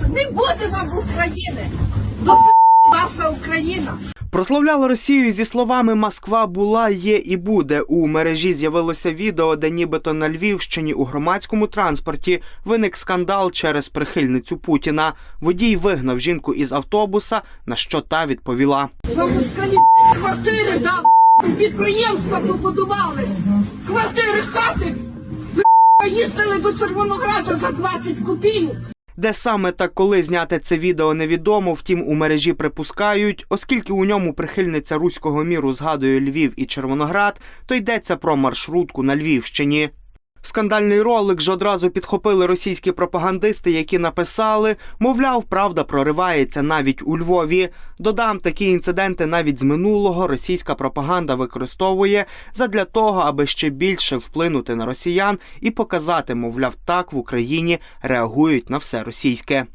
Не буде вам України! До ваша Україна! Прославляла Росію зі словами Москва була, є і буде. У мережі з'явилося відео, де нібито на Львівщині у громадському транспорті виник скандал через прихильницю Путіна. Водій вигнав жінку із автобуса, на що та відповіла. За москалі квартири дав, підприємства побудували, квартири, хати. Ви їздили до Червонограда за 20 копійок. Де саме та коли зняти це відео невідомо, втім у мережі припускають, оскільки у ньому прихильниця руського міру згадує Львів і Червоноград, то йдеться про маршрутку на Львівщині. Скандальний ролик ж одразу підхопили російські пропагандисти, які написали, мовляв, правда проривається навіть у Львові. Додам, такі інциденти навіть з минулого російська пропаганда використовує задля того, аби ще більше вплинути на росіян і показати, мовляв, так в Україні реагують на все російське.